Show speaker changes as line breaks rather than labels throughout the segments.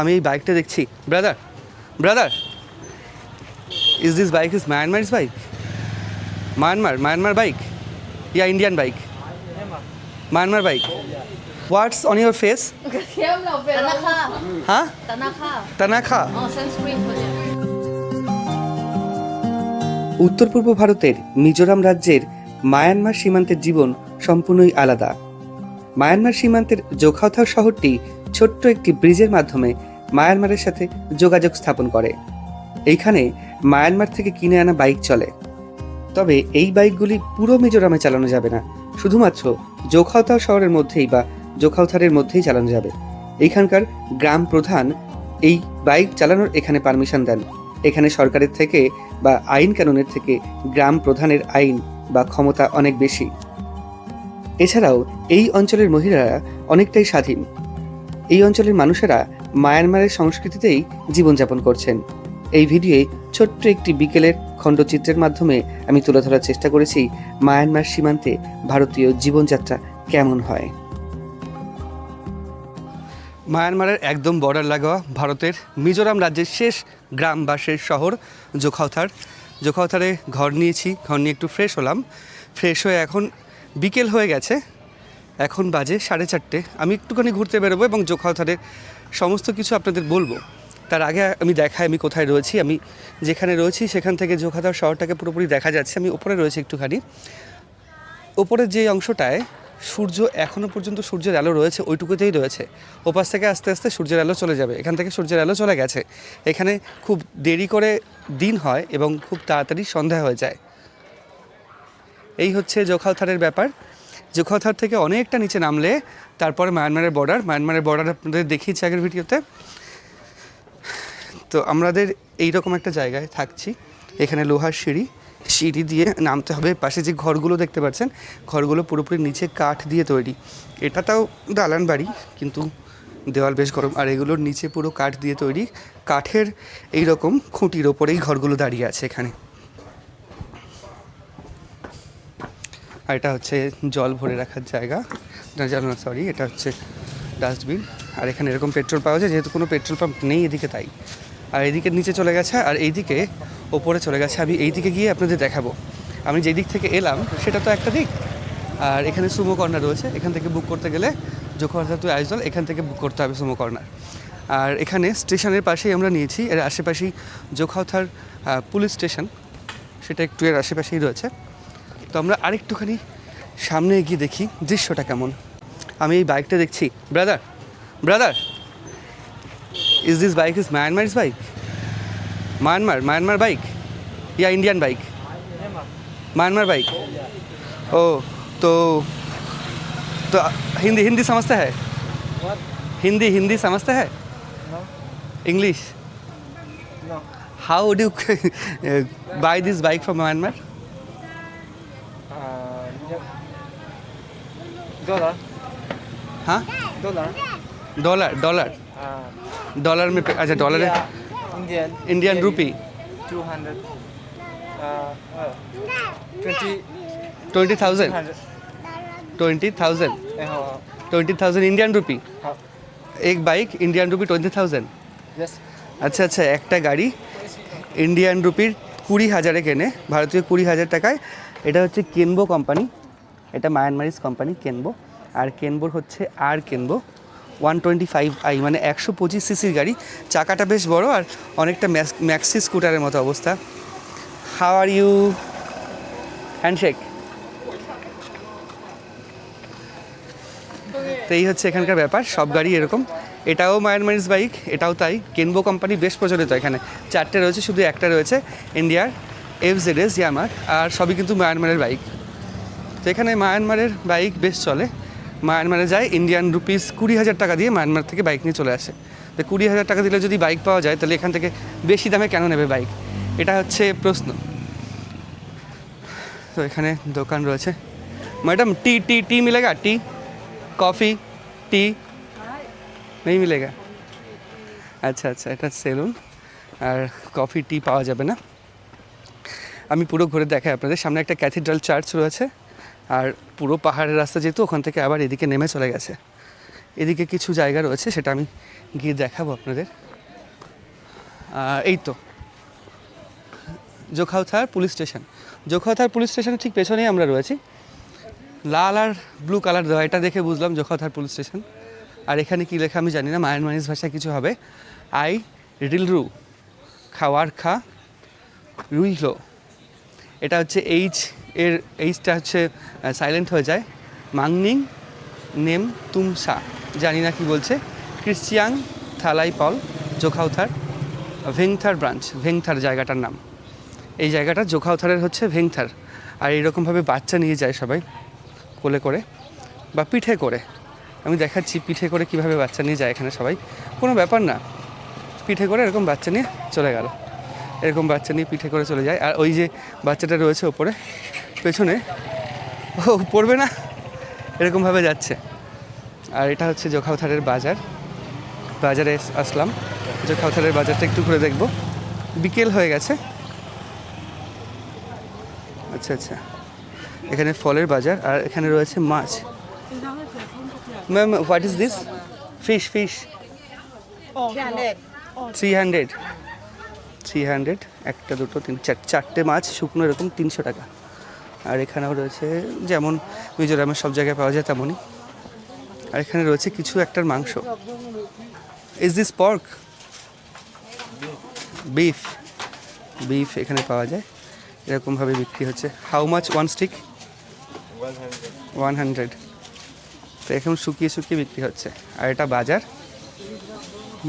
আমি এই বাইকটা দেখছি। Brother brother is this bike is Myanmar bike Myanmar Myanmar bike yeah Indian bike Myanmar bike what's
on your
face.
হ্যাঁ thanaka. উত্তর পূর্ব ভারতের মিজোরাম রাজ্যের মায়ানমার সীমান্তের জীবন সম্পূর্ণই আলাদা। মায়ানমার সীমান্তের জোখাওথাও শহরটি ছোট্ট একটি ব্রিজের মাধ্যমে মায়ানমারের সাথে যোগাযোগ স্থাপন করে। এইখানে মায়ানমার থেকে কিনে আনা বাইক চলে। তবে এই বাইকগুলি পুরো মিজোরামে চালানো যাবে না। শুধুমাত্র জোখাওথাও শহরের মধ্যেই বা জোখাওথারের মধ্যেই চালানো যাবে। এইখানকার গ্রাম প্রধান এই বাইক চালানোর এখানে পারমিশন দেন। এখানে সরকারের থেকে বা আইন কানুনের থেকে গ্রাম প্রধানের আইন বা ক্ষমতা অনেক বেশি। এছাড়াও এই অঞ্চলের মহিলারা অনেকটাই স্বাধীন। এই অঞ্চলের মানুষেরা মায়ানমারের সংস্কৃতিতেই জীবনযাপন করছেন। এই ভিডিওয়ে ছোট্ট একটি বিকেলের খণ্ডচিত্রের মাধ্যমে আমি তুলে ধরার চেষ্টা করেছি মায়ানমার সীমান্তে ভারতীয় জীবনযাত্রা কেমন হয়। মায়ানমারের একদম বর্ডার লাগোয়া ভারতের মিজোরাম রাজ্যের শেষ গ্রাম বা শেষ শহর জোখাওথার। জোখাওথারে ঘর নিয়েছি, ঘর নিয়ে একটু ফ্রেশ হলাম। ফ্রেশ হয়ে এখন বিকেল হয়ে গেছে। এখন বাজে সাড়ে চারটে। আমি একটুখানি ঘুরতে বেরোবো এবং জোখাওথারের সমস্ত কিছু আপনাদের বলব। তার আগে আমি দেখাই আমি কোথায় রয়েছি। আমি যেখানে রয়েছি সেখান থেকে জোখাওথার শহরটাকে পুরোপুরি দেখা যাচ্ছে। আমি ওপরে রয়েছি একটুখানি। ওপরের যে অংশটায় সূর্য এখনও পর্যন্ত সূর্যের আলো রয়েছে, ওইটুকুতেই রয়েছে। ওপাশ থেকে আস্তে আস্তে সূর্যের আলো চলে যাবে। এখান থেকে সূর্যের আলো চলে গেছে। এখানে খুব দেরি করে দিন হয় এবং খুব তাড়াতাড়ি সন্ধ্যা হয়ে যায়। এই হচ্ছে জোখাওথারের ব্যাপার। জোখাওথার থেকে অনেকটা নিচে নামলে তারপরে মায়ানমারের বর্ডার মায়ানমারের বর্ডার আপনাদের দেখিয়েছি আগের ভিডিওতে। তো আমাদের এইরকম একটা জায়গায় থাকছি, এখানে লোহার সিঁড়ি সিঁড়ি দিয়ে নামতে হবে। পাশে যে ঘরগুলো দেখতে পাচ্ছেন, ঘরগুলো পুরোপুরি নিচে কাঠ দিয়ে তৈরি। এটা তাও দালান বাড়ি, কিন্তু দেওয়াল বেশ গরম। আর এগুলোর নিচে পুরো কাঠ দিয়ে তৈরি। কাঠের এই রকম খুঁটির ওপরেই ঘরগুলো দাঁড়িয়ে আছে এখানে। আর এটা হচ্ছে জল ভরে রাখার জায়গা। জানো সরি এটা হচ্ছে ডাস্টবিন আর এখানে এরকম পেট্রোল পাওয়া যায়, যেহেতু কোনো পেট্রোল পাম্প নেই এদিকে তাই। আর এইদিকে নিচে চলে গেছে, আর এইদিকে ওপরে চলে গেছে। আমি এই দিকে গিয়ে আপনাদের দেখাবো। আমি যেই দিক থেকে এলাম, সেটা তো একটা দিক। আর এখানে সুমো কর্নার রয়েছে। এখান থেকে বুক করতে গেলে জোখাওয়াথা টু আইজল এখান থেকে বুক করতে হবে সুমো কর্নার। আর এখানে স্টেশনের পাশেই আমরা নিয়েছি। এর আশেপাশেই জোখাওথার পুলিশ স্টেশন, সেটা একটু এর আশেপাশেই রয়েছে। তো আমরা আরেকটুখানি সামনে এগিয়ে দেখি দৃশ্যটা কেমন আমি এই বাইকটা দেখছি brother brother is this bike is Myanmar is bike Myanmar Myanmar bike या इंडियन बाइक म्यांमार बाइक ओ तो तो हिंदी हिंदी समझता है हिंदी हिंदी समझता है
No.
English
No.
How would you buy this bike
from Myanmar Dollar.
हाँ
Dollar.
Dollar dollar
Uh,
dollar में पे- अच्छा डॉलर है
India- Indian.
Indian
Indian
rupee
Two hundred. Uh, uh, twenty.
Twenty thousand
Hundred.
Twenty thousand
Uh,
twenty thousand Indian rupee
how?
एक bike Indian rupee twenty thousand
Yes.
আচ্ছা আচ্ছা একটা গাড়ি Indian রুপির কুড়ি হাজারে কেনে ভারতীয় কুড়ি হাজার টাকায় এটা হচ্ছে কেনবো কোম্পানি এটা মায়ানমারিস কোম্পানি কেনবো আর কেনবোর হচ্ছে আর Kenbo one twenty five I মানে একশো পঁচিশ সিসির গাড়ি। চাকাটা বেশ বড় আর অনেকটা ম্যাক্সি স্কুটারের মতো অবস্থা। হাউ আর ইউ হ্যান্ডশেক তো এই হচ্ছে এখানকার ব্যাপার, সব গাড়ি এরকম। এটাও মায়ানমারিস বাইক এটাও তাই। কেনবো কোম্পানি বেশ প্রচলিত এখানে। চারটে রয়েছে, শুধু একটা রয়েছে ইন্ডিয়ার এফ জেড এস ইয়ামার আর সবই কিন্তু মায়ানমারের বাইক এখানে মায়ানমারের বাইক বেশ চলে মায়ানমারে যায় ইন্ডিয়ান রুপিস কুড়ি হাজার টাকা দিয়ে মায়ানমার থেকে বাইক নিয়ে চলে আসে তো কুড়ি হাজার টাকা দিলে যদি বাইক পাওয়া যায় তাহলে এখান থেকে বেশি দামে কেন নেবে বাইক এটা হচ্ছে প্রশ্ন তো এখানে দোকান রয়েছে ম্যাডাম टी टी टी मिलेगा टी कॉफ़ी टी नहीं मिलेगा আচ্ছা আচ্ছা এটা সেলুন আর কফি টি পাওয়া যাবে না আমি পুরো ঘুরে দেখাই আপনাদের সামনে একটা ক্যাথিড্রাল চার্চ রয়েছে আর পুরো পাহাড়ের রাস্তা যেহেতু ওখান থেকে আবার এদিকে নেমে চলে গেছে। এদিকে কিছু জায়গা রয়েছে, সেটা আমি গিয়ে দেখাবো আপনাদের। এই তো। Zokhawthar police station. Zokhawthar police স্টেশনের ঠিক পেছনেই আমরা রয়েছি। লাল আর ব্লু কালার দেওয়া, এটা দেখে বুঝলাম জোখাউথার পুলিশ স্টেশন। আর এখানে কি লেখা আমি জানি না মায়ানমারিজ ভাষায় কিছু হবে। আই রিলরু, খাওয়ার খা, রুইলো। এটা হচ্ছে এইচ এর এইচটা হচ্ছে সাইলেন্ট হয়ে যায়। মাংনিং নেম তুমসা জানি না কি বলছে। ক্রিশ্চিয়াং থালাই পল জোখাউথার ভেংথার ব্রাঞ্চ ভেংথার জায়গাটার নাম। এই জায়গাটা জোখাউথারের হচ্ছে ভেংথার আর এইরকমভাবে বাচ্চা নিয়ে যায় সবাই, কোলে করে বা পিঠে করে। আমি দেখাচ্ছি পিঠে করে কীভাবে বাচ্চা নিয়ে যায় এখানে সবাই। কোনো ব্যাপার না। পিঠে করে এরকম বাচ্চা নিয়ে চলে গেল। এরকম বাচ্চা নিয়ে পিঠে করে চলে যায়। আর ওই যে বাচ্চাটা রয়েছে ওপরে পেছনে ও পড়বে না? এরকমভাবে যাচ্ছে। আর এটা হচ্ছে জোখাউথারের বাজার। বাজারে আসলাম। জোখাউথারের বাজারটা একটু ঘুরে দেখব। বিকেল হয়ে গেছে। আচ্ছা আচ্ছা। এখানে ফলের বাজার আর এখানে রয়েছে মাছ। Ma'am what is this? Fish fish. Three hundred three hundred একটা দুটো তিন চার চারটে মাছ শুকনো এরকম তিনশো টাকা। আর এখানেও রয়েছে যেমন মিজোরামের সব জায়গায় পাওয়া যায় তেমনই। আর এখানে রয়েছে কিছু একটার মাংস। Is this pork beef beef এখানে পাওয়া যায়। এরকমভাবে বিক্রি হচ্ছে। How much one stick one hundred তো এখন শুকিয়ে শুকিয়ে বিক্রি হচ্ছে। আর এটা বাজার।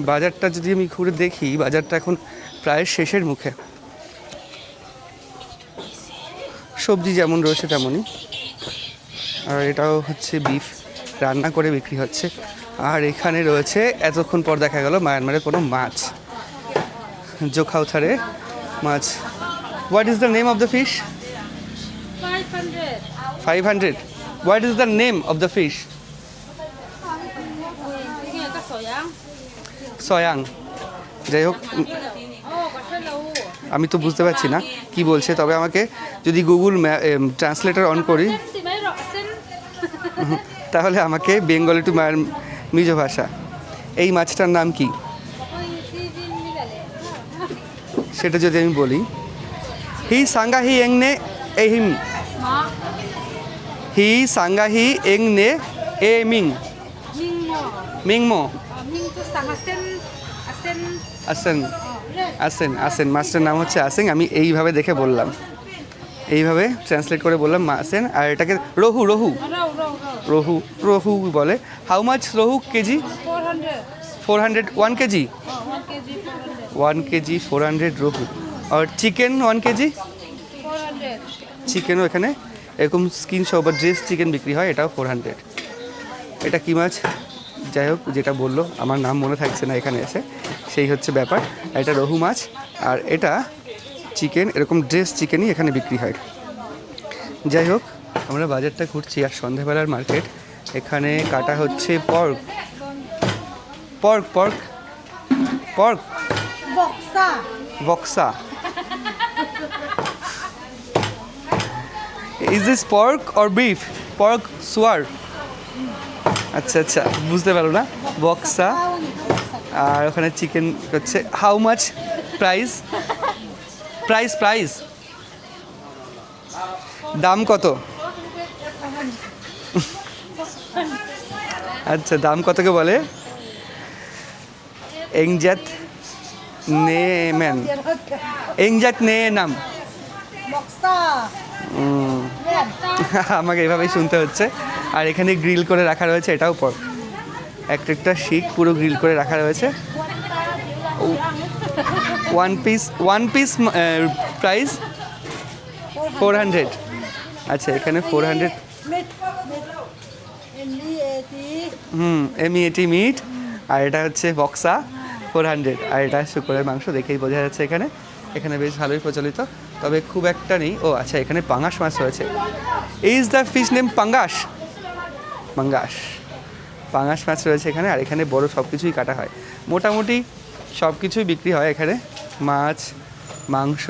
বাজারটা যদি আমি ঘুরে দেখি বাজারটা এখন প্রায় শেষের মুখে। সবজি যেমন রয়েছে তেমনই। আর এটাও হচ্ছে বিফ রান্না করে বিক্রি হচ্ছে। আর এখানে রয়েছে এতক্ষণ পর দেখা গেল মায়ানমারের কোনো মাছ। জোখাউথারে মাছ। What is
the
name of the fish five hundred what is the
name of the fish
সয়াং যাই হোক. আমি তো বুঝতে পারছি না কি বলছে তবে আমাকে যদি গুগল ট্রান্সলেটার অন করি. তাহলে আমাকে বেঙ্গলি টু মায়ের মিজো ভাষা এই মাছটার নাম কি. সেটা যদি আমি বলি হি সাঙ্গাহি এংনে এহিম
Mà,
হি সাঙ্গাহি এংনে এ মিং
nhưng mà,
মিংমো আসেন আসেন আসেন। মাছটার নাম হচ্ছে আসেন আমি এইভাবে দেখে বললাম। এইভাবে ট্রান্সলেট করে বললাম আসেন আর এটাকে রহু রহু. রহু রহু বলে। হাউ মাছ রহু
kg?
Four hundred one kg
Ờ, 1 kg 400.
One kg four hundred রহু। আর চিকেন ওয়ান কেজি? চিকেনও এখানে। এরকম স্কিন সহ বা ড্রেস চিকেন বিক্রি হয় এটাও ফোর হান্ড্রেড এটা কী মাছ? যাই হোক যেটা বলল আমার নাম মনে থাকছে না এখানে এসে। সেই হচ্ছে ব্যাপার। এটা রহু মাছ আর এটা চিকেন এরকম ড্রেস চিকেনই এখানে বিক্রি হয়। যাই হোক আমরা বাজারটা ঘুরছি আর সন্ধেবেলার মার্কেট। এখানে কাটা হচ্ছে pork. Pork pork
pork.
Buxa. Is this pork or beef pork sour আচ্ছা আচ্ছা বুঝতে পারো না? বক্সা আর ওখানে চিকেন হচ্ছে। How much price price price দাম কত? আচ্ছা দাম কতকে বলে? এংজাত নে ম্যান এংজাত নে নাম।
Boksa.
আমাকে এভাবেই শুনতে হচ্ছে। আর এখানে গ্রিল করে রাখা রয়েছে, এটাও পর। একটা একটা শিক পুরো গ্রিল করে রাখা রয়েছে। One piece one piece price four hundred আচ্ছা এখানে ফোর হান্ড্রেড হুম এমি এটি মিট আর এটা হচ্ছে বক্সা ফোর হান্ড্রেড আর এটা শুকরের মাংস দেখেই বোঝা যাচ্ছে এখানে। এখানে বেশ ভালোই প্রচলিত, তবে খুব একটা নেই। ও আচ্ছা এখানে পাঙাশ মাছ রয়েছে। ইজ দ্য ফিশ নেম পাঙ্গাস পাঙ্গাস পাঙাশ মাছ রয়েছে এখানে, আর এখানে বড় সব কিছুই কাটা হয়। মোটামুটি সব কিছুই বিক্রি হয় এখানে। মাছ, মাংস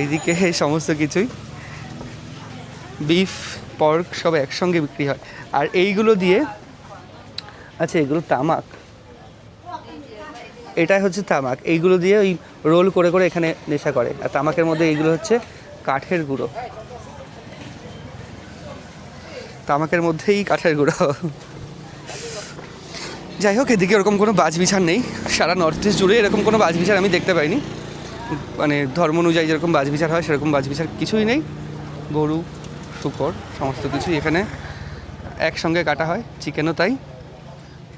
এইদিকে এই সমস্ত কিছুই। বিফ, পর্ক সব একসঙ্গে বিক্রি হয়। আর এইগুলো দিয়ে আচ্ছা এগুলো তামাক। এটাই হচ্ছে তামাক। এইগুলো দিয়ে ওই রোল করে করে এখানে নেশা করে। আর তামাকের মধ্যে এইগুলো হচ্ছে কাঠের গুঁড়ো। তামাকের মধ্যেই কাঠের গুঁড়ো। যাই হোক, এদিকে ওরকম কোনো বাজ বিচার নেই। সারা নর্থ ইস্ট জুড়ে এরকম কোনো বাজ বিচার আমি দেখতে পাইনি। মানে ধর্ম অনুযায়ী যেরকম বাজ বিচার হয়, সেরকম বাজ বিচার কিছুই নেই। গরু, শুকর, সমস্ত কিছুই এখানে একসঙ্গে কাটা হয়। চিকেনও তাই।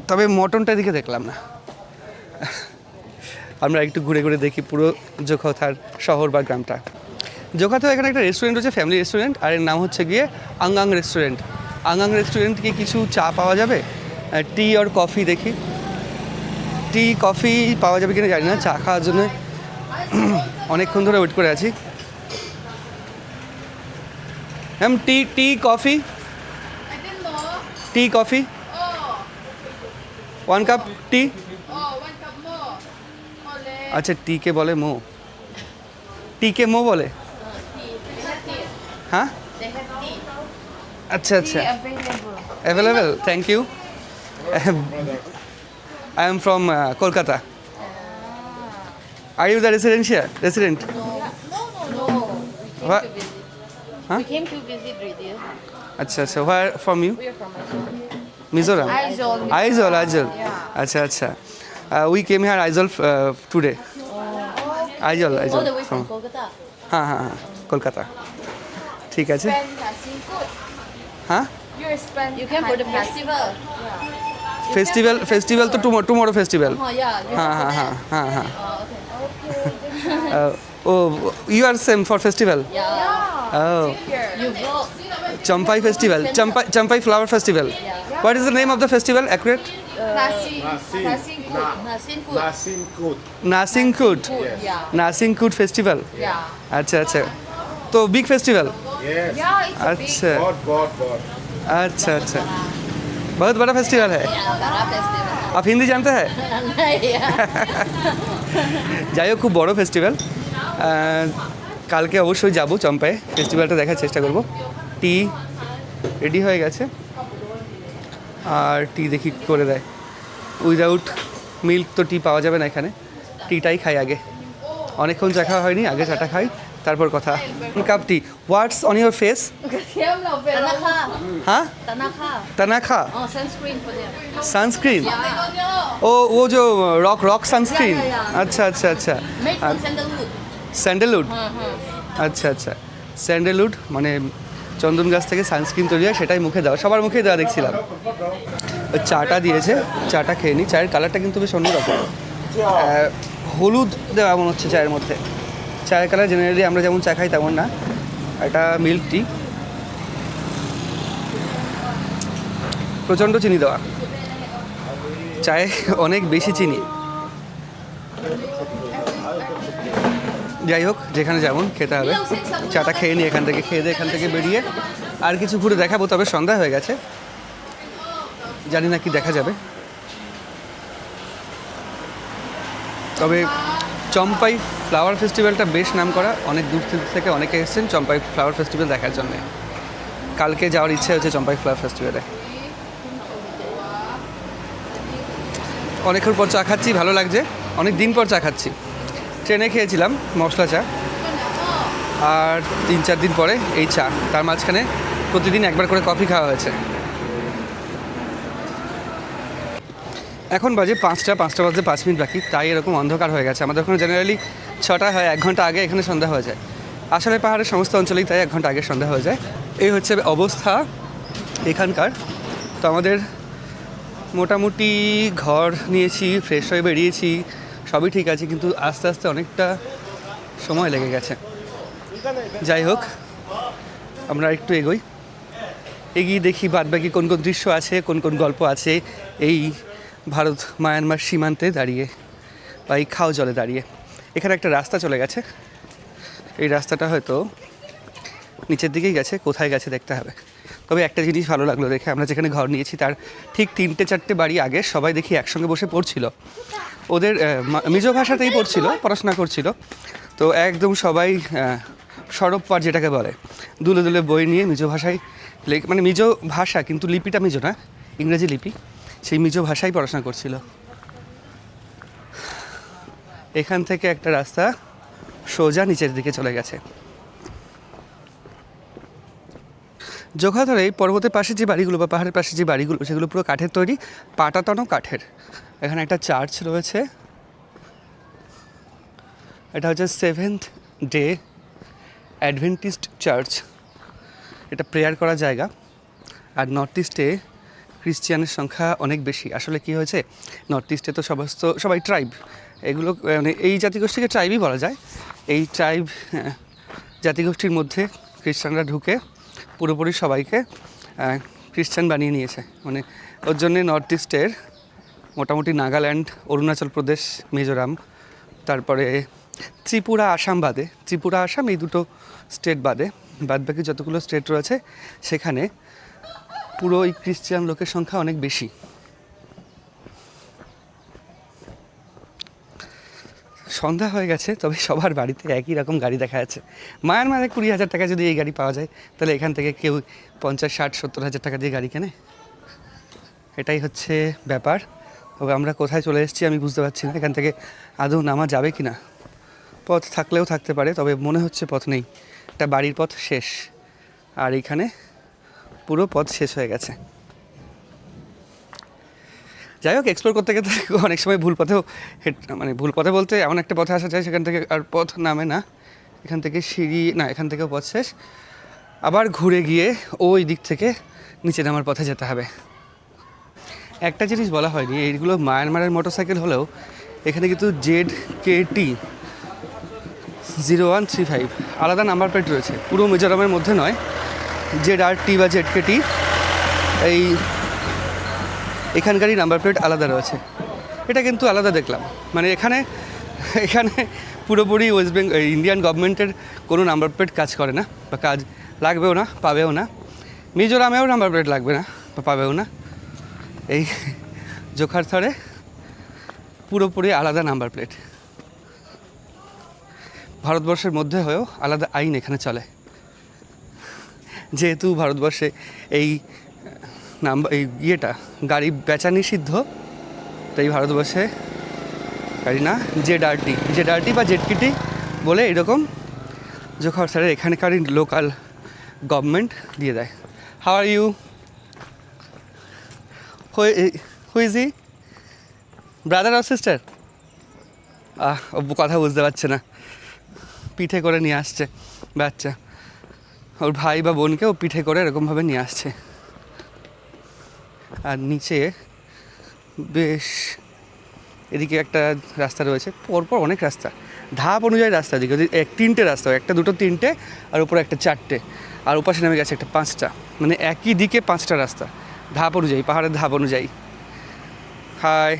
তবে মটনটা এদিকে দেখলাম না। আমরা একটু ঘুরে ঘুরে দেখি পুরো জোখাথার শহর বা গ্রামটা। জোখাতে এখানে একটা রেস্টুরেন্ট হচ্ছে ফ্যামিলি রেস্টুরেন্ট আর এর নাম হচ্ছে গিয়ে আঙ্গাং রেস্টুরেন্ট আঙ্গাং রেস্টুরেন্ট কি কিছু চা পাওয়া যাবে? টি আর কফি দেখি। টি কফি পাওয়া যাবে কিনা জানি না চা খাওয়ার জন্য। অনেকক্ষণ ধরে ওয়েট করে আছি। Ma'am tea tea coffee tea coffee one cup tea আচ্ছা টি কে বলে মো? টি কে মো বলে? হ্যাঁ? আচ্ছা আচ্ছা। Available thank you I am from
Kolkata
are
you the residential resident.
Huh?
We came to visit.
আচ্ছা আচ্ছা
where from you.
Mizoram.
Aizawl Aizawl
আচ্ছা আচ্ছা we came here Aizawl today Aizawl Aizawl
All from Kolkata.
হ্যাঁ হ্যাঁ হ্যাঁ কলকাতা ঠিক আছে হ্যাঁ
You're spend. You came for the festival.
Festival festival তো টুমো টুমোরো ফেস্টিভ্যাল
Oh
হ্যাঁ হ্যাঁ হ্যাঁ হ্যাঁ হ্যাঁ.
Oh,
O you are
same
for
festival oh
Champhai festival Champhai Champhai flower festival what is the name of the festival accurate
Nasi.
Nasi.
Nasi good. Nasi good.
Nasim Kut.
Nasingkut
Good. Yeah.
Nasingkut festival
Yeah.
अच्छा अच्छा तो big festival
Yes.
Yeah, it's a big.
अच्छा
God, God, God.
अच्छा अच्छा बहुत बड़ा festival है
Yeah, Bada festival.
आप हिंदी जानते हैं
yeah.
যাই হোক খুব বড় ফেস্টিভ্যাল কালকে অবশ্যই যাব চম্পায় ফেস্টিভ্যালটা দেখার চেষ্টা করব টি রেডি হয়ে গেছে আর টি দেখি কি করে দেয় উইদাউট মিল্ক তো টি পাওয়া যাবে না এখানে। টিটাই খাই আগে। অনেকক্ষণ চা খাওয়া হয়নি আগে চাটা খাই তারপর কথা।
Cup
tea
what's
on your face হ্যাঁ তনাখা সানস্ক্রিন
ও ও যে
রক রক সানস্ক্রিন
আচ্ছা আচ্ছা আচ্ছা
স্যান্ডেলউড আচ্ছা আচ্ছা স্যান্ডেলউড মানে চন্দন গাছ থেকে সানস্ক্রিন তৈরি হয়, সেটাই মুখে দেওয়া। সবার মুখেই দেওয়া দেখছিলাম। চাটা দিয়েছে, চাটা খেয়ে নি। চায়ের কালারটা কিন্তু বেশ অন্যরকম। হলুদ দেওয়া মনে হচ্ছে চায়ের মধ্যে। চায়ের কালার জেনারেলি আমরা যেমন চা খাই তেমন না। এটা মিল্ক টি প্রচণ্ড চিনি দেওয়া। চায়ে অনেক বেশি চিনি। যাই হোক, যেখানে যেমন খেতে হবে। চাটা খেয়ে নিই এখান থেকে, খেয়ে দিয়ে এখান থেকে বেরিয়ে আর কিছু ঘুরে দেখাবো, তবে সন্ধ্যা হয়ে গেছে। জানি না কি দেখা যাবে। তবে চম্পাই ফ্লাওয়ার ফেস্টিভ্যালটা বেশ নাম করা অনেক দূর থেকে অনেকে এসেছেন চম্পাই ফ্লাওয়ার ফেস্টিভ্যাল দেখার জন্য। কালকে যাওয়ার ইচ্ছে হচ্ছে চম্পাই ফ্লাওয়ার ফেস্টিভ্যালে। অনেকক্ষণ পর চা খাচ্ছি, ভালো লাগছে। অনেক দিন পর চা খাচ্ছি। ট্রেনে খেয়েছিলাম মশলা চা। আর তিন চার দিন পরে এই চা। তার মাঝখানে প্রতিদিন একবার করে কফি খাওয়া হয়েছে। এখন বাজে পাঁচটা পাঁচটা বাজে পাঁচ মিনিট বাকি, তাই এরকম অন্ধকার হয়ে গেছে। আমাদের ওখানে জেনারেলি ছটা হয়, এক ঘণ্টা আগে এখানে সন্ধ্যা হয়ে যায়। আসলে পাহাড়ের সমস্ত অঞ্চলেই তাই, এক ঘণ্টা আগে সন্ধ্যা হয়ে যায়। এই হচ্ছে অবস্থা এখানকার। তো আমাদের মোটামুটি ঘর নিয়েছি ফ্রেশ হয়ে বেরিয়েছি। সবই ঠিক আছে, কিন্তু আস্তে আস্তে অনেকটা সময় লেগে গেছে। যাই হোক, আমরা একটু এগোই। এগিয়ে দেখি বাদবাকি কোন কোন দৃশ্য আছে, কোন কোন গল্প আছে। এই ভারত মায়ানমার সীমান্তে দাঁড়িয়ে বা এই খাও জলে দাঁড়িয়ে। এখানে একটা রাস্তা চলে গেছে। এই রাস্তাটা হয়তো নিচের দিকেই গেছে, কোথায় গেছে দেখতে হবে। তবে একটা জিনিস ভালো লাগল দেখে, আমরা যেখানে ঘর নিয়েছি, তার ঠিক তিনটে চারটে বাড়ি আগে সবাই দেখি একসঙ্গে বসে পড়ছিল। ওদের মিজো ভাষাতেই পড়ছিল, পড়াশোনা করছিল। তো একদম সবাই সরব পাঠ যেটাকে বলে, দুলে দুলে বই নিয়ে মিজো ভাষায় লেখ মানে মিজো ভাষা, কিন্তু লিপিটা মিজো না, ইংরেজি লিপি, সেই মিজো ভাষায় পড়াশোনা করছিল। এখান থেকে একটা রাস্তা সোজা নিচের দিকে চলে গেছে। যোগা ধরে এই পর্বতের পাশে যে বাড়িগুলো বা পাহাড়ের পাশে যে বাড়িগুলো, সেগুলো পুরো কাঠের তৈরি, পাটাতনও কাঠের। এখানে একটা চার্চ রয়েছে। এটা হচ্ছে সেভেন্থ ডে অ্যাডভেন্টিস্ট চার্চ। এটা প্রেয়ার করার জায়গা। আর নর্থ ইস্টে ক্রিশ্চিয়ানের সংখ্যা অনেক বেশি। আসলে কি হয়েছে? নর্থ ইস্টে তো সমস্ত, সবাই ট্রাইব। এগুলো মানে এই জাতিগোষ্ঠীকে ট্রাইবই বলা যায়। এই ট্রাইব জাতিগোষ্ঠীর মধ্যে খ্রিস্টানরা ঢুকে পুরোপুরি সবাইকে খ্রিস্টান বানিয়ে নিয়েছে। মানে ওর জন্যে নর্থ ইস্টের মোটামুটি নাগাল্যান্ড, অরুণাচল প্রদেশ, মিজোরাম, তারপরে ত্রিপুরা, আসাম বাদে। ত্রিপুরা, আসাম এই দুটো স্টেট বাদে। বাদবাকি যতগুলো স্টেট রয়েছে, সেখানে পুরো এই ক্রিশ্চিয়ান লোকের সংখ্যা অনেক বেশি। সন্ধ্যা হয়ে গেছে, তবে সবার বাড়িতে একই রকম গাড়ি দেখা যাচ্ছে। মায়ানমারে কুড়ি হাজার টাকা যদি এই গাড়ি পাওয়া যায়, তাহলে এখান থেকে কেউ পঞ্চাশ, ষাট, সত্তর হাজার টাকা দিয়ে গাড়ি কেনে। এটাই হচ্ছে ব্যাপার। তবে আমরা কোথায় চলে এসেছি আমি বুঝতে পারছি না। এখান থেকে আদৌ নামা যাবে কি না পথ থাকলেও থাকতে পারে, তবে মনে হচ্ছে পথ নেই। একটা বাড়ির পথ শেষ। আর এইখানে পুরো পথ শেষ হয়ে গেছে। যাই হোক এক্সপ্লোর করতে গেলে অনেক সময় ভুল পথেও মানে ভুল পথে বলতে এমন একটা পথে আসা যায়, সেখান থেকে আর পথ নামে না। এখান থেকে সিঁড়ি, না, এখান থেকেও পথ শেষ। আবার ঘুরে গিয়ে ওই দিক থেকে নিচে নামার পথে যেতে হবে। একটা জিনিস বলা হয়নি, এইগুলো মায়ানমারের মোটরসাইকেল হলেও এখানে কিন্তু Z K T zero one three five, আলাদা নাম্বার প্লেট রয়েছে। পুরো মিজোরামের মধ্যে নয়, জেড আর টি বা জেড কে টি, এই এখানকারই নাম্বার প্লেট আলাদা রয়েছে। এটা কিন্তু আলাদা দেখলাম মানে এখানে এখানে পুরোপুরি ওয়েস্ট বেঙ্গল ইন্ডিয়ান গভর্নমেন্টের কোনো নাম্বার প্লেট কাজ করে না, বা কাজ লাগবেও না, পাবেও না। মিজোরামেও নাম্বার প্লেট লাগবে না, বা পাবেও না। এই জোখার থরে পুরোপুরি আলাদা নাম্বার প্লেট। ভারতবর্ষের মধ্যে হয়েও আলাদা আইন এখানে চলে। যেহেতু ভারতবর্ষে এই নাম্বার এই ইয়েটা, গাড়ি বেচা নিষিদ্ধ, তাই ভারতবর্ষে গাড়ি না জেড আরটি জেড আরটি বা জেড কিটি বলে এরকম যখন স্যারের এখানকারই লোকাল গভর্নমেন্ট দিয়ে দেয়। How are you? Wheezy brother আর সিস্টার আহ কথা বুঝতে পারছে না। পিঠে করে নিয়ে আসছে, বাচ্চা। ওর ভাই বা বোনকে ও পিঠে করে এরকমভাবে নিয়ে আসছে। আর নিচে বেশ এদিকে একটা রাস্তা রয়েছে, পরপর অনেক রাস্তা। ধাপ অনুযায়ী রাস্তা দিকে এক, তিনটে রাস্তা, একটা দুটো তিনটে, আর উপরে একটা চারটে। আর ওপাশে নেমে গেছে একটা পাঁচটা। মানে একই দিকে পাঁচটা রাস্তা। ধাপ অনুযায়ী, পাহাড়ের ধাপ অনুযায়ী। হাই।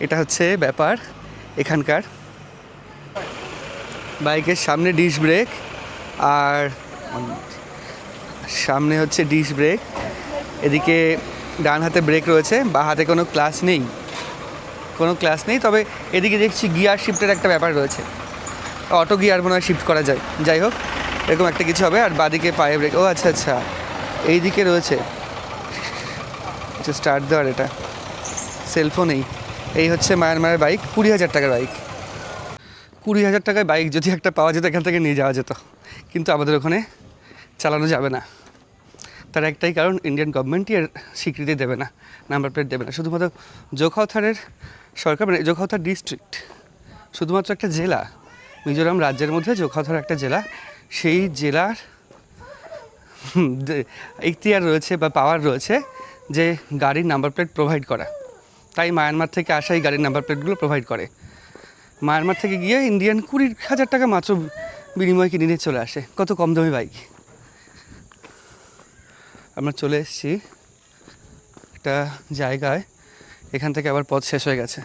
এটা হচ্ছে ব্যাপার এখানকার। বাইকের সামনে ডিশ ব্রেক আর সামনে হচ্ছে ডিশ ব্রেক। এদিকে ডান হাতে ব্রেক রয়েছে, বা হাতে কোনো ক্লাস নেই। কোনো ক্লাস নেই, তবে এদিকে দেখছি গিয়ার শিফটের একটা ব্যাপার রয়েছে। অটো গিয়ার মনে হয় শিফট করা যায়। যাই হোক, এরকম একটা কিছু হবে, আর বাদিকে পায়ে ব্রেক। ও আচ্ছা আচ্ছা। এই দিকে রয়েছে। স্টার্ট দেওয়ার এটা। সেলফোন নেই এই। হচ্ছে মায়ানমারের বাইক কুড়ি হাজার টাকার বাইক কুড়ি হাজার টাকায় বাইক যদি একটা পাওয়া যেত, এখান থেকে নিয়ে যাওয়া যেত। কিন্তু আমাদের ওখানে চালানো যাবে না। তার একটাই কারণ ইন্ডিয়ান গভর্নমেন্টই এর স্বীকৃতি দেবে না নাম্বার প্লেট দেবে না। শুধুমাত্র জোখাউথারের সরকার মানে জোখাউথার ডিস্ট্রিক্ট শুধুমাত্র একটা জেলা, মিজোরাম রাজ্যের মধ্যে জোখাউথার একটা জেলা, সেই জেলার ইখতিয়ার রয়েছে বা পাওয়ার রয়েছে যে গাড়ির নাম্বার প্লেট প্রোভাইড করা। তাই মায়ানমার থেকে আসা এই গাড়ির নাম্বার প্লেটগুলো প্রোভাইড করে। মায়ানমার থেকে গিয়ে ইন্ডিয়ান কুড়ি হাজার টাকা মাত্র বিনিময় কিনে নিয়ে চলে আসে। কত কম দামি বাইক আমরা চলে এসেছি একটা জায়গায়। এখান থেকে আবার পথ শেষ হয়ে গেছে।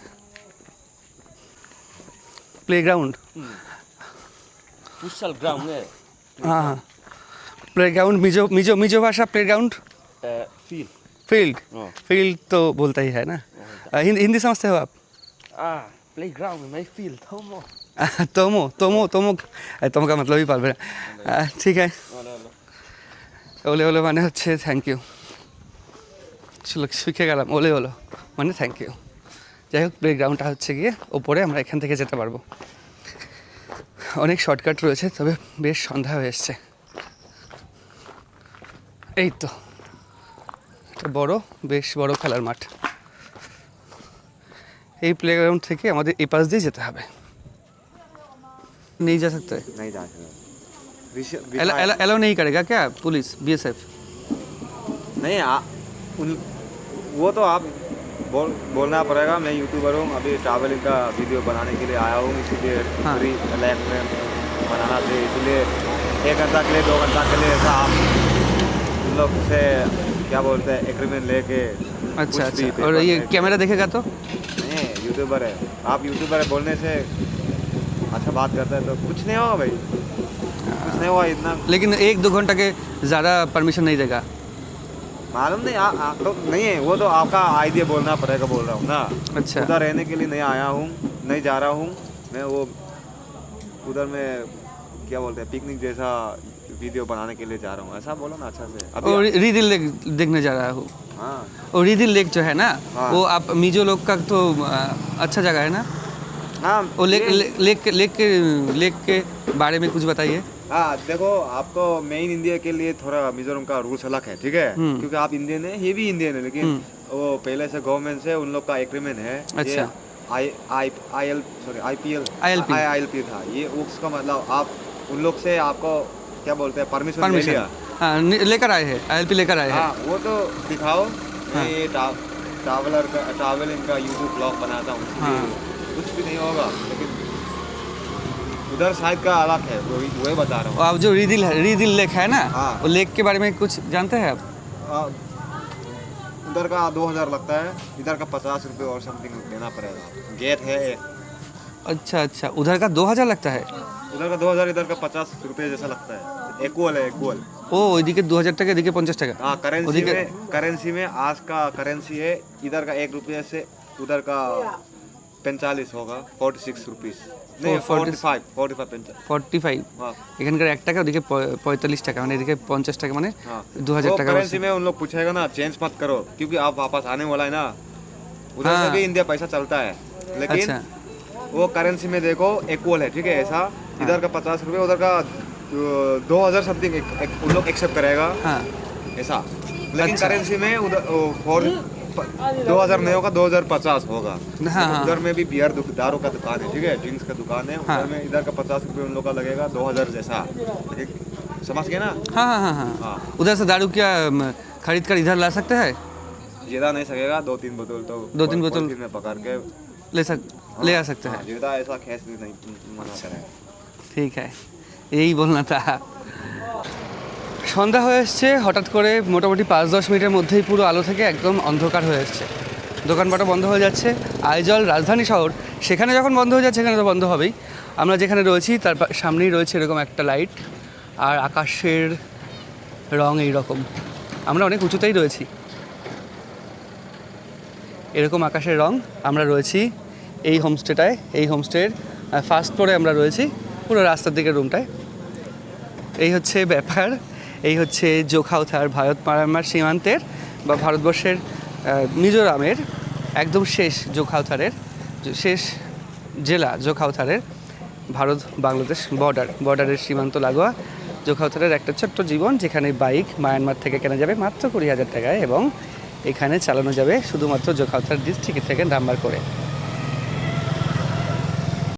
Playground ground eh?
হ্যাঁ। প্লেগ্রাউন্ড মিজো মিজো মিজো ভাষা প্লেগ্রাউন্ড
ফিল্ড ফিল্ড
তো
বলতেই
হয় না? Uh, है হিন্দি हिंदी हिंदी समझते हो आप
प्लेग्राउंड তমো फील्ड थोमो
तोमो तोमो तोमो तोमो ঠিক আছে। ওলে ওলে মানে হচ্ছে থ্যাংক ইউ শিখে গেলাম। ওলে ওলো মানে থ্যাংক ইউ যাই হোক প্লেগ্রাউন্ডটা হচ্ছে গিয়ে ওপরে আমরা এখান থেকে যেতে পারব। অনেক শর্টকাট রয়েছে তবে বেশ সন্ধ্যা হয়ে এসছে। এই তো একটা বড় বেশ বড় খেলার মাঠ এই প্লেগ্রাউন্ড থেকে আমাদের এই পাশ দিয়ে যেতে হবে नहीं जा सकते
नहीं जा सकते विश-
अलाउ
विशाल-
अलाउ नहीं करेगा क्या पुलिस बीएसएफ
नहीं आ, उन वो तो आप बोल बोलना पड़ेगा मैं यूट्यूबर हूँ अभी ट्रैवलिंग का वीडियो बनाने के लिए आया हूँ इसीलिए
हाँ।
पूरी लाइफ में बनाना थे इसलिए एक घंटा के लिए दो घंटा के लिए ऐसा आप लोग से क्या बोलते हैं एग्रीमेंट लेके
अच्छा अच्छा। और ये कैमरा देखेगा तो?
नहीं यूट्यूबर है। आप यूट्यूबर है बोलने से अच्छा बात करता है तो कुछ नहीं होगा भाई। कुछ नहीं होगा इतना।
लेकिन एक दो घंटा के ज़्यादा परमिशन नहीं देगा।
मालूम नहीं आ, आ, तो नहीं है वो तो आपका आइडिया बोलना पड़ेगा बोल रहा हूँ ना।
अच्छा।
उधर रहने के लिए नहीं आया हूँ नहीं जा रहा हूँ। मैं वो उधर में क्या बोलते हैं पिकनिक जैसा वीडियो बनाने के लिए जा रहा हूँ। ऐसा बोलो ना अच्छा से।
और
अभी
रिदिल लेक देखने जा रहा हूँ।
हाँ।
और रिदिल लेक जो है ना
हाँ।
वो आप मिजो लोग का तो अच्छा जगह है ना?
हाँ
वो लेक
ये-
लेक लेक के लेक के बारे में कुछ बताइए।
हाँ देखो आपको मेन इंडिया के लिए थोड़ा मिजोरम का रूल्स अलग है ठीक है?
हम्म।
क्योंकि आप इंडियन है ये भी इंडियन है लेकिन वो पहले से गवर्नमेंट से उन लोग का एग्रीमेंट है।
अच्छा।
I I I L sorry I
P
L I L P था। ये उसका मतलब आप उन लोग से आपको क्या बोलते हैं परमिशन ले
परमिशन
लिया?
हाँ लेकर आए हैं आई लेकर आए हैं।
हाँ वो तो दिखाओ
हाँ।
ये ट्रा- ट्रैवलर का ट्रैवलिंग का यूट्यूब ब्लॉग बनाता हूँ
हाँ।
कुछ भी नहीं होगा लेकिन उधर साइड का अलग है वही वही बता रहा हूँ।
आप जो रिदिल है रिदिल लेक है ना
हाँ।
वो लेक के बारे में कुछ जानते हैं आप?
उधर का दो हज़ार लगता है इधर का पचास रुपये और समथिंग देना पड़ेगा। गेट है
अच्छा अच्छा उधर का दो हज़ार लगता है?
उधर का दो हजार इधर का पचास रुपये जैसा लगता है इक्वल है इक्वल
ও ওইদিকে দু হাজার টাকা এদিকে পঞ্চাশ টাকা
हाँ करेंसी
उधर
में करेंसी में आज का करेंसी है इधर का एक रुपये से उधर का पैंतालीस होगा फोर्टी सिक्स रुपीज नहीं
40
फोर्टी फाइव फोर्टी फाइव पैंतालीस
ফর্টি ফাইভ
हाँ
এখানকার এক টাকা ওদিকে প- পঁয়তাল্লিশ টাকা মানে এদিকে পঞ্চাশ টাকা মানে
हाँ
দু হাজার
वो
টাকা
करेंसी में उन लोग पूछेगा ना चेंज मत करो क्योंकि आप वापस आने वाला है ना उधर से
हाँ।
भी इंडिया पैसा चलता है लेकिन
अच्छा
वो करेंसी में देखो इक्वल है ठीक है ऐसा इधर का पचास रुपये उधर का दो हज़ार समथिंग उन लोग एक्सेप्ट करेगा।
हाँ।
ऐसा। लेकिन
अच्छा।
करेंसी में उधर फोर दो हज़ार नहीं होगा दो हज़ार पचास होगा।
हाँ हाँ।
उधर में भी बियर दारू का दुकान है ठीक है? ड्रिंक्स का दुकान है
हाँ।
उधर में इधर का पचास रुपये उन लोग का लगेगा दो हज़ार जैसा। समझ गए ना?
हाँ हाँ हाँ हाँ।
हाँ।
उधर से दारू क्या खरीद कर इधर ला सकते हैं?
ज़्यादा नहीं सकेगा दो तीन बोतल तो
दो तीन बोतल।
में पकड़ के
ले सक ले आ सकते
हाँ,
हैं
ज़्यादा ऐसा खेस नहीं मना करेगा
ঠিক है এই বলনা তা। সন্ধ্যা হয়ে এসছে, হঠাৎ করে মোটামুটি পাঁচ দশ মিনিটের মধ্যেই পুরো আলো থেকে একদম অন্ধকার হয়ে এসছে। দোকানপাটও বন্ধ হয়ে যাচ্ছে। আইজল রাজধানী শহর, সেখানে যখন বন্ধ হয়ে যাচ্ছে, সেখানে তো বন্ধ হবেই। আমরা যেখানে রয়েছি, তার সামনেই রয়েছে এরকম একটা লাইট, আর আকাশের রং এই রকম আমরা অনেক উঁচুতেই রয়েছি। এরকম আকাশের রং আমরা রয়েছি এই হোমস্টেটায় এই হোমস্টের ফার্স্ট ফ্লোরে আমরা রয়েছি। পুরো রাস্তার দিকের রুমটায়। এই হচ্ছে ব্যাপার। এই হচ্ছে জোখাউথার ভারত মায়ানমার সীমান্তের বা ভারতবর্ষের মিজোরামের একদম শেষ জোখাউথারের, শেষ জেলা জোখাউথারের ভারত বাংলাদেশ বর্ডার বর্ডারের সীমান্ত লাগোয়া জোখাউথারের একটা ছোট্ট জীবন যেখানে বাইক মায়ানমার থেকে কেনা যাবে মাত্র কুড়ি হাজার টাকায় এবং এখানে চালানো যাবে শুধুমাত্র জোখাউথার ডিস্ট্রিক্ট থেকে নাম্বার করে।